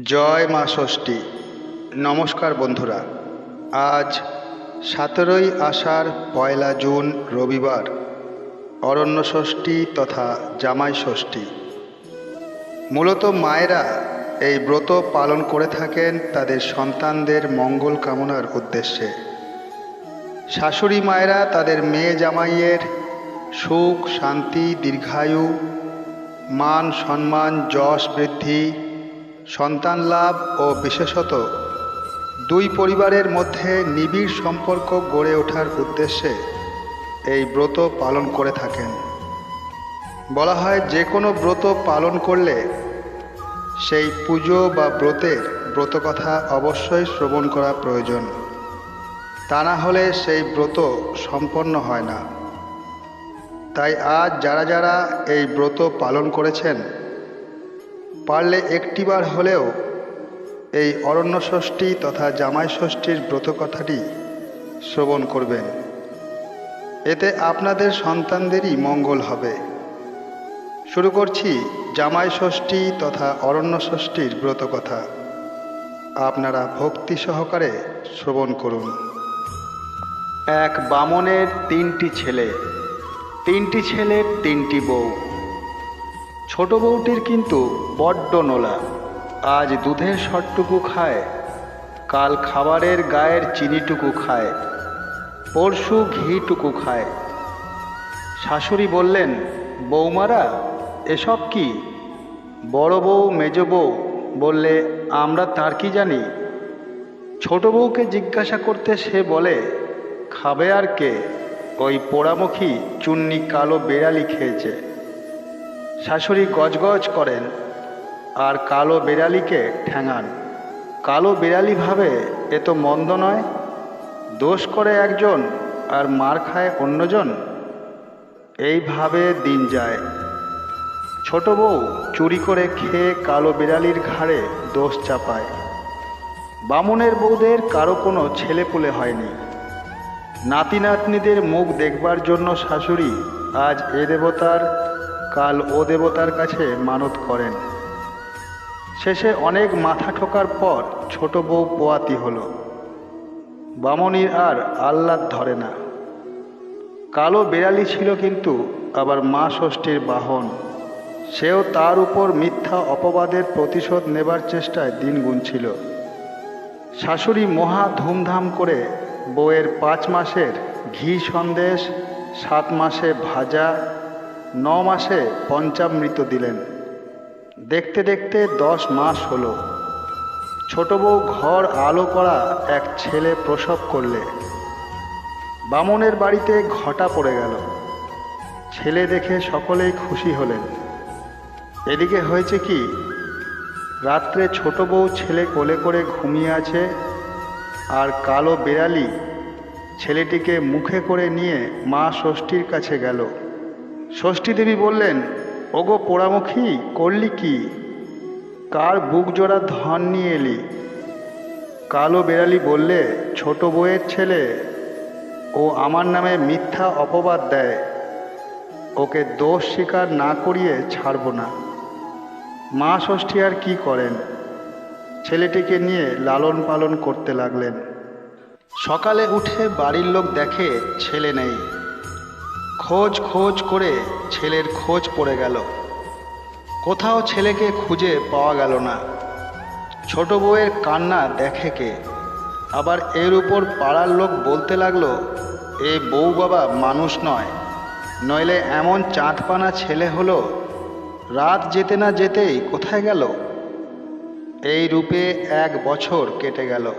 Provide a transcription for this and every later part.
জয় মা ষষ্ঠী। নমস্কার বন্ধুরা। আজ সতেরোই আষাঢ়, পয়লা জুন, রবিবার, অরণ্য ষষ্ঠী তথা জামাই ষষ্ঠী। মূলত মায়েরা এই ব্রত পালন করে থাকেন তাদের সন্তানদের মঙ্গল কামনার উদ্দেশ্যে। শাশুড়ি মায়েরা তাদের মেয়ে জামাইয়ের সুখ, শান্তি, দীর্ঘায়ু, মান, সম্মান, যশ, বৃদ্ধি সন্তান লাভ ও বিশেষত দুই পরিবারের মধ্যে নিবিড় সম্পর্ক গড়ে ওঠার উদ্দেশ্যে এই ব্রত পালন করে থাকেন। বলা হয় যে কোনো ব্রত পালন করলে সেই পুজো বা ব্রতের ব্রতকথা অবশ্যই শ্রবণ করা প্রয়োজন। তা না হলে সেই ব্রত সম্পন্ন হয় না। তাই আজ যারা যারা এই ব্রত পালন করেছেন পারলে একটিবার হলেও এই অরণ্য ষষ্ঠী তথা জামাই ষষ্ঠীর ব্রত কথাটি শ্রবণ করবেন। এতে আপনাদের সন্তানদেরই মঙ্গল হবে। শুরু করছি জামাই ষষ্ঠী তথা অরণ্য ষষ্ঠীর ব্রত কথা। আপনারা ভক্তি সহকারে শ্রবণ করুন। এক বামনের তিনটি ছেলে। তিনটি ছেলের তিনটি বউ। ছোট বউটির কিন্তু বড্ড নোলা। আজ দুধের সটটুকু খায়, কাল খাবারের গায়ের চিনিটুকু খায়, পরশু ঘিটুকু খায়। শাশুড়ি বললেন, বৌমারা, এসব কি? বড় বউ, মেজ বউ, বললে, আমরা তার কি জানি? ছোট বউকে জিজ্ঞাসা করতে সে বলে, খাবে আর কে? ওই পোড়ামুখী চুন্নি কালো বেড়ালি খেয়েছে। শাশুড়ি গজগজ করেন আর কালো বেড়ালিকে ঠ্যাঙান। কালো বেড়ালি ভাবে, এ তো মন্দ নয়। দোষ করে একজন আর মার খায় অন্যজন? এইভাবে দিন যায়। ছোট বউ চুরি করে খেয়ে কালো বিড়ালির ঘাড়ে দোষ চাপায়। বামুনের বউদের কারও কোনো ছেলেপুলে হয়নি। নাতি নাতনিদের মুখ দেখবার জন্য শাশুড়ি আজ এ দেবতার কাল ও দেবতার কাছে মানত করেন। শেষে অনেক মাথা ঠোকার পর ছোট বউ পোয়াতি হল। বামনির আর আহ্লাদ ধরে না। কালো বেড়ালি ছিল কিন্তু আবার মা ষষ্ঠীর বাহন। সেও তার উপর মিথ্যা অপবাদের প্রতিশোধ নেবার চেষ্টায় দিন গুনছিল। শাশুড়ি মহা ধুমধাম করে বউয়ের পাঁচ মাসের ঘি সন্দেশ, সাত মাসে ভাজা ন মাসে পঞ্চামৃত দিলেন। দেখতে দেখতে দশ মাস হলো। ছোট বউ ঘর আলো করা এক ছেলে প্রসব করলে। বামনের বাড়িতে ঘটা পড়ে গেল। ছেলে দেখে সকলেই খুশি হলেন। এদিকে হয়েছে কি? রাত্রে ছোট বউ ছেলে কোলে করে ঘুমিয়ে আছে আর কালো বেড়ালি ছেলেটিকে মুখে করে নিয়ে মা ষষ্ঠীর কাছে গেল। ষষ্ঠী দেবী বললেন, ওগো পোড়ামুখী, করলি কি? কার বুক জোড়া ধন নিয়ে এলি? কালো বেড়ালি বললে, ছোট বউয়ের ছেলে, ও আমার নামে মিথ্যা অপবাদ দেয়। ওকে দোষ স্বীকার না করিয়ে ছাড়ব না। মা ষষ্ঠী আর কি করেন? ছেলেটিকে নিয়ে লালন পালন করতে লাগলেন। সকালে উঠে বাড়ির লোক দেখে ছেলে নেই। খোঁজ খোঁজ করে ছেলের খোঁজ পড়ে গেল। কোথাও ছেলেকে খুঁজে পাওয়া গেল না। ছোট বউয়ের কান্না দেখে কে? আবার এর উপর পাড়ার লোক বলতে লাগল, এ বউ বাবা মানুষ নয়। নইলে এমন চাঁদপানা ছেলে হলো, রাত যেতে না যেতেই কোথায় গেল? এই রূপে এক বছর কেটে গেল।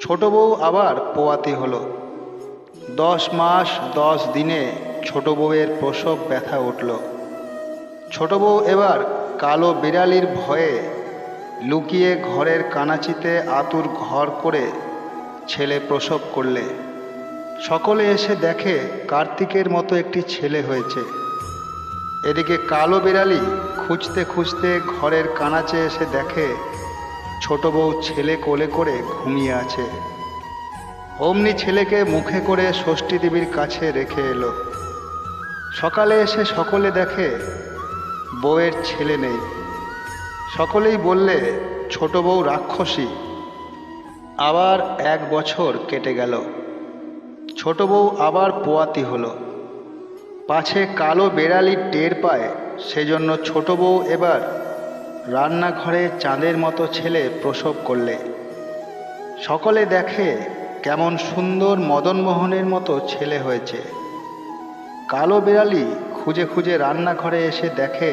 ছোট বউ আবার পোয়াতি হলো। দশ মাস, দশ দিনে ছোট বউয়ের প্রসব ব্যথা উঠল। ছোট বউ এবার কালো বিড়ালির ভয়ে লুকিয়ে ঘরের কানাচিতে আতুর ঘর করে ছেলে প্রসব করলে। সকলে এসে দেখে কার্তিকের মতো একটি ছেলে হয়েছে। এদিকে কালো বিড়ালি খুঁজতে খুঁজতে ঘরের কানাচে এসে দেখে ছোট বউ ছেলে কোলে করে ঘুমিয়ে আছে। অমনি ছেলেকে মুখে করে ষষ্ঠী দেবীর কাছে রেখে এলো। সকালে এসে সকলে দেখে, বউয়ের ছেলে নেই। সকলেই বললে, ছোট বউ রাক্ষসী। আবার এক বছর কেটে গেল। ছোট বউ আবার পোয়াতি হলো। পাছে কালো বেড়ালি টের পায়, সেজন্য ছোট বউ এবার রান্নাঘরে চাঁদের মতো ছেলে প্রসব করলে। সকলে দেখে কেমন সুন্দর মদনমোহনের মতো ছেলে হয়েছে। কালো বেড়ালি খুঁজে খুঁজে রান্নাঘরে এসে দেখে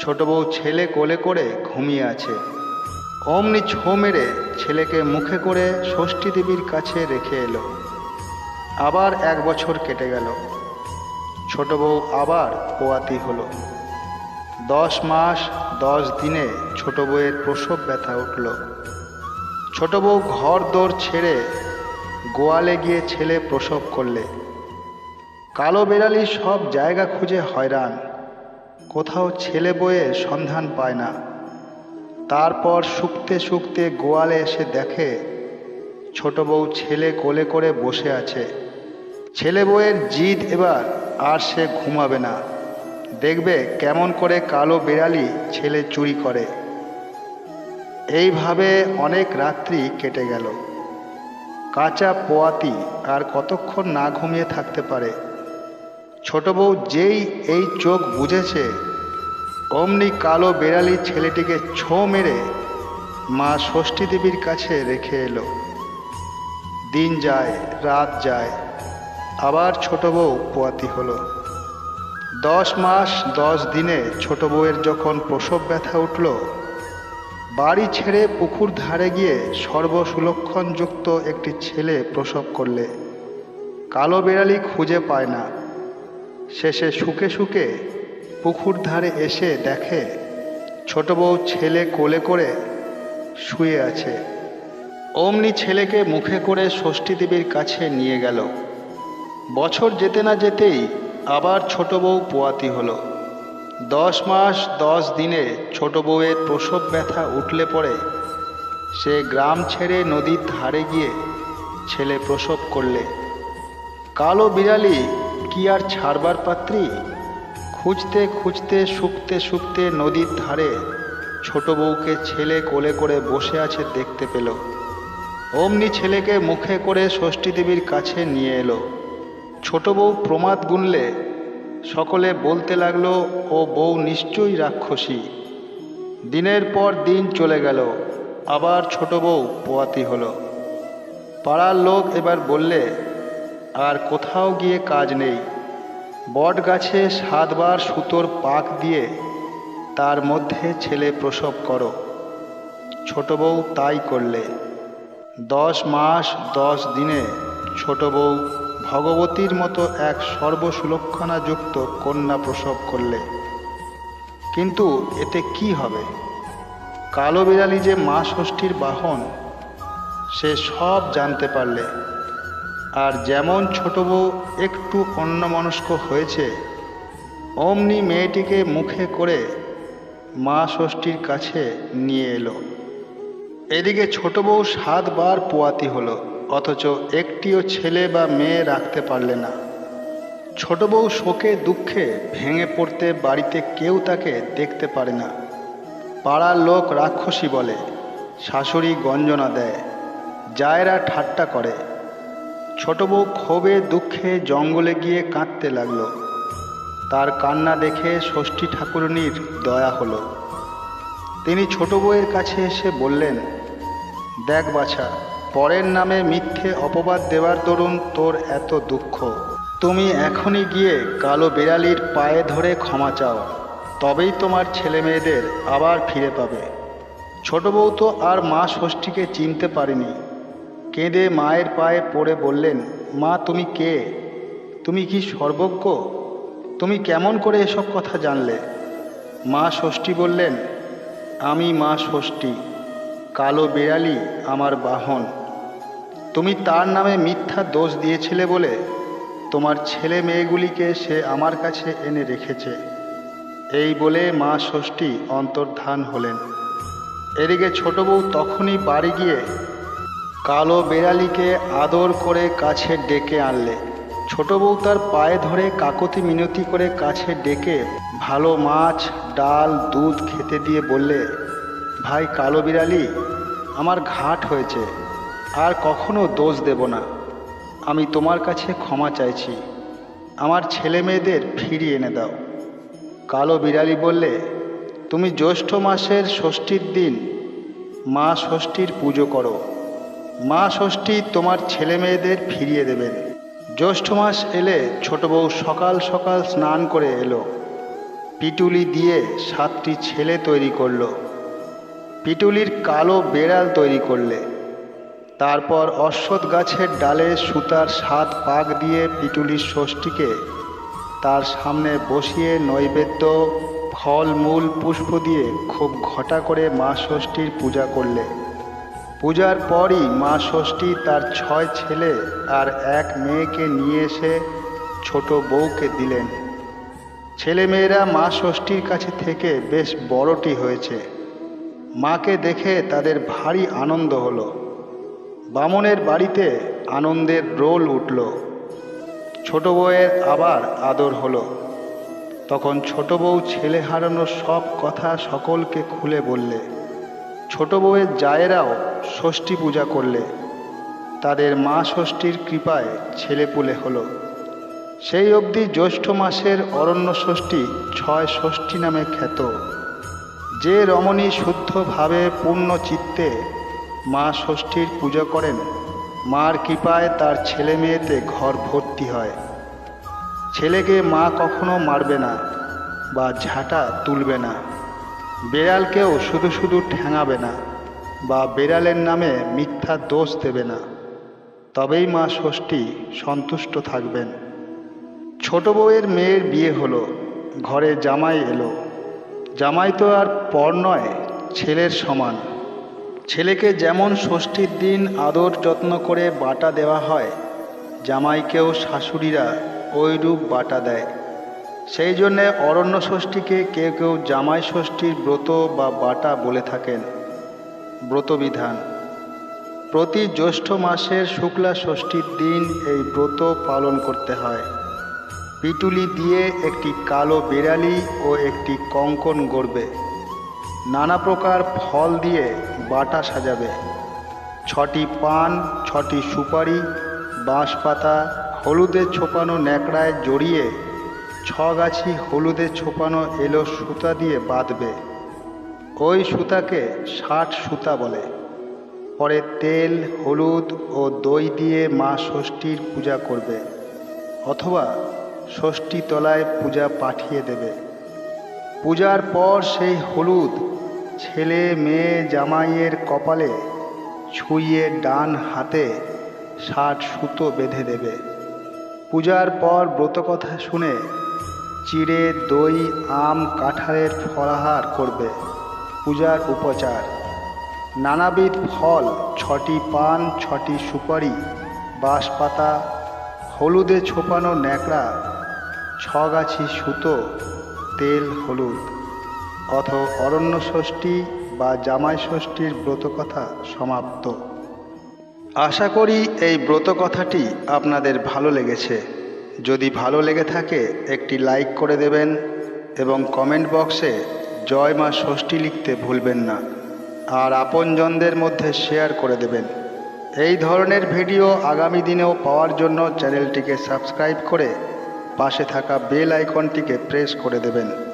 ছোট বউ ছেলে কোলে করে ঘুমিয়ে আছে। অমনি ছো মেরে ছেলেকে মুখে করে ষষ্ঠী দেবীর কাছে রেখে এলো। আবার এক বছর কেটে গেল। ছোট বউ আবার পোয়াতি হলো। দশ মাস, দশ দিনে ছোট বউয়ের প্রসব ব্যথা উঠল। ছোট বউ ঘর দৌড় ছেড়ে গোয়ালে গিয়ে ছেলে প্রসব করলে। কালো বেড়ালি সব জায়গা খুঁজে হয়রান। কোথাও ছেলে বইয়ের সন্ধান পায় না। তারপর শুকতে শুকতে গোয়ালে এসে দেখে, ছোট বউ ছেলে কোলে করে বসে আছে। ছেলে বউয়ের জিদ এবার আর সে ঘুমাবে না। দেখবে কেমন করে কালো বেড়ালি ছেলে চুরি করে। এইভাবে অনেক রাত্রি কেটে গেল। কাঁচা পোয়াতি আর কতক্ষণ না ঘুমিয়ে থাকতে পারে। ছোট বউ যেই এই চোখ বুঝেছে, অমনি কালো বেড়ালি ছেলেটিকে ছো মেরে মা ষষ্ঠী দেবীর কাছে রেখে এলো। দিন যায়, রাত যায়, আবার ছোট বউ পোয়াতি হলো। দশ মাস, দশ দিনে ছোট বউয়ের যখন প্রসব ব্যথা উঠল বাড়ি ছেড়ে পুকুর ধারে গিয়ে সর্বসুলক্ষণযুক্ত একটি ছেলে প্রসব করলে। কালো বেড়ালি খুঁজে পায় না। শেষে শুকে শুকে পুকুর ধারে এসে দেখে, ছোট বউ ছেলে কোলে করে শুয়ে আছে। অমনি ছেলেকে মুখে করে ষষ্ঠী দেবীর কাছে নিয়ে গেল। বছর যেতে না যেতেই আবার ছোট বউ পোয়াতি হলো। দশ মাস দশ দিনে ছোট বউয়ের প্রসব ব্যথা উঠলে পরে সে গ্রাম ছেড়ে নদীর ধারে গিয়ে ছেলে প্রসব করলে। কালো বিড়ালি কি আর ছাড়বার পাত্রী? খুঁজতে খুঁজতে, শুকতে শুকতে নদীর ধারে ছোট বউকে ছেলে কোলে করে বসে আছে দেখতে পেল। অমনি ছেলেকে মুখে করে ষষ্ঠী দেবীর কাছে নিয়ে এলো। ছোট বউ প্রমাদ গুনলে সকলে বলতে লাগল, ও বউ নিশ্চয়ই রাক্ষসী। দিনের পর দিন চলে গেল, আবার ছোট বউ পোয়াতি হলো। পাড়ার লোক এবার বললে, আর কোথাও গিয়ে কাজ নেই। বট গাছে সাতবার সুতোর পাক দিয়ে তার মধ্যে ছেলে প্রসব করো। ছোট বউ তাই করলে। দশ মাস, দশ দিনে ছোট বউ ভগবতীর মতো এক সর্বসুলক্ষণাযুক্ত কন্যা প্রসব করলে। কিন্তু এতে কি হবে? কালো বিড়ালি যে মা ষষ্ঠীর বাহন, সে সব জানতে পারলে। আর যেমন ছোট বউ একটু অন্যমনস্ক হয়েছে, অমনি মেয়েটিকে মুখে করে মা ষষ্ঠীর কাছে নিয়ে এলো। এদিকে ছোট বউ সাতবার পোয়াতি হলো। অথচ একটিও ছেলে বা মেয়ে রাখতে পারলে না। ছোট বউ শোকে দুঃখে ভেঙে পড়তে বাড়িতে কেউ তাকে দেখতে পারে না। পাড়ার লোক রাক্ষসী বলে, শাশুড়ি গঞ্জনা দেয়, জায়রা ঠাট্টা করে। ছোট বউ ক্ষোভে দুঃখে জঙ্গলে গিয়ে কাঁদতে লাগল। তার কান্না দেখে ষষ্ঠী ঠাকুরনির দয়া হলো। তিনি ছোট বউয়ের কাছে এসে বললেন, দেখ বাছা পরের নামে মিথ্যে অপবাদ দেওয়ার দরুন তোর এত দুঃখ। তুমি এখনই গিয়ে কালো বিড়ালির পায়ে ধরে ক্ষমা চাও। তবেই তোমার ছেলে মেয়েদের আবার ফিরে পাবে। ছোট বউ তো আর মা ষষ্ঠীকে চিনতে পারেনি। কেঁদে মায়ের পায়ে পড়ে বললেন, মা, তুমি কে? তুমি কি সর্বজ্ঞ? তুমি কেমন করে এসব কথা জানলে? মা ষষ্ঠী বললেন, আমি মা ষষ্ঠী। কালো বিড়ালি আমার বাহন। তুমি তার নামে মিথ্যা দোষ দিয়েছিলে বলে তোমার ছেলে মেয়েগুলিকে সে আমার কাছে এনে রেখেছে। এই বলে মা ষষ্ঠী অন্তর্ধান হলেন। এদিকে ছোট বউ তখনই বাড়ি গিয়ে কালো বেড়ালিকে আদর করে কাছে ডেকে আনলে। ছোট বউ তার পায়ে ধরে কাকতি মিনতি করে কাছে ডেকে ভালো মাছ, ডাল, দুধ খেতে দিয়ে বললে, ভাই কালো বিড়ালি, আমার ঘাট হয়েছে। আর কখনো দোষ দেব না। আমি তোমার কাছে ক্ষমা চাইছি। আমার ছেলে মেয়েদের ফিরিয়ে এনে দাও। কালো বিড়ালি বললে, তুমি জ্যৈষ্ঠ মাসের ষষ্ঠীর দিন মা ষষ্ঠীর পুজো করো। মা ষষ্ঠী তোমার ছেলে মেয়েদের ফিরিয়ে দেবেন জ্যৈষ্ঠ মাস এলে ছোট বউ সকাল সকাল স্নান করে এলো। পিটুলি দিয়ে সাতটি ছেলে তৈরি করল। পিটুলির কালো বেড়াল তৈরি করলে। তারপর অশ্বত্থ গাছের ডালে সুতার সাত পাক দিয়ে পিটুলির ষষ্ঠীকে তার সামনে বসিয়ে নৈবেদ্য ফল মূল পুষ্প দিয়ে খুব ঘটা করে মা ষষ্ঠীর পূজা করলে। পূজার পরই মা ষষ্ঠী তার ছয় ছেলে আর এক মেয়েকে নিয়ে এসে ছোট বউকে দিলেন। ছেলেমেয়েরা মা ষষ্ঠীর কাছে থেকে বেশ বড়টি হয়েছে। মাকে দেখে তাদের ভারী আনন্দ হলো। বামনের বাড়িতে আনন্দের রোল উঠল। ছোট বউয়ের আবার আদর হলো। তখন ছোট বউ ছেলে হারানোর সব কথা সকলকে খুলে বললে। ছোট বউয়ের জায়েরাও ষষ্ঠী পূজা করলে। তাদের মা ষষ্ঠীর কৃপায় ছেলেপুলে হলো। সেই অবধি জ্যৈষ্ঠ মাসের অরণ্য ষষ্ঠী ছয় ষষ্ঠী নামে খ্যাত। যে রমণী শুদ্ধভাবে পূর্ণ চিত্তে মা ষষ্ঠীর পুজো করেন। মার কৃপায় তার ছেলে মেয়েতে ঘর ভর্তি হয়। ছেলেকে মা কখনো মারবে না বা ঝাঁটা তুলবে না। বেড়ালকেও শুধু শুধু ঠেঙাবে না বা বেড়ালের নামে মিথ্যা দোষ দেবে না। তবেই মা ষষ্ঠী সন্তুষ্ট থাকবেন। ছোট বউয়ের মেয়ের বিয়ে হলো, ঘরে জামাই এলো। জামাই তো আর পর নয়, ছেলের সমান। ছেলেকে যেমন ষষ্ঠীর দিন আদর যত্ন করে বাটা দেওয়া হয়, জামাইকেও শাশুড়িরা ওইরূপ বাটা দেয়। সেই জন্যে অরণ্য ষষ্ঠীকে কেউ কেউ জামাই ষষ্ঠীর ব্রত বা বাটা বলে থাকেন। ব্রতবিধান, প্রতি জ্যৈষ্ঠ মাসের শুক্লা ষষ্ঠীর দিন এই ব্রত পালন করতে হয়। পিটুলি দিয়ে একটি কালো বিড়ালি ও একটি কঙ্কন গড়বে। নানা প্রকার ফল দিয়ে বাটা সাজাবে। ছটি পান, ছটি সুপারি, বাঁশপাতা, হলুদে ছোপানো ন্যাকড়ায় জড়িয়ে ছ গাছি হলুদে ছোপানো এলো সুতা দিয়ে বাঁধবে। ওই সুতাকে ষাট সুতা বলে। পরে তেল, হলুদ ও দই দিয়ে মা ষষ্ঠীর পূজা করবে অথবা ষষ্ঠী তলায় পূজা পাঠিয়ে দেবে। পূজার পর সেই হলুদ ছেলে মেয়ে জামাইয়ের কপালে ছুঁয়ে ডান হাতে ষাট সুতো বেঁধে দেবে। পূজার পর ব্রতকথা শুনে চিড়ে দই, আম, কাঁঠালের ফলাহার করবে পূজার উপচার। নানাবিধ ফল, ছটি পান, ছটি সুপারি, বাঁশপাতা, হলুদে ছোপানো ন্যাকড়া, ছগাছি সুতো, তেল, হলুদ। অথ অরণ্য ষষ্ঠী বা জামাই ষষ্ঠীর ব্রতকথা সমাপ্ত। আশা করি এই ব্রতকথাটি আপনাদের ভালো লেগেছে। যদি ভালো লেগে থাকে, একটি লাইক করে দেবেন এবং কমেন্ট বক্সে জয় মা ষষ্ঠী লিখতে ভুলবেন না। আর আপনজনদের মধ্যে শেয়ার করে দেবেন। এই ধরনের ভিডিও আগামী দিনেও পাওয়ার জন্য চ্যানেলটিকে সাবস্ক্রাইব করে পাশে থাকা বেল আইকনটিকে প্রেস করে দেবেন।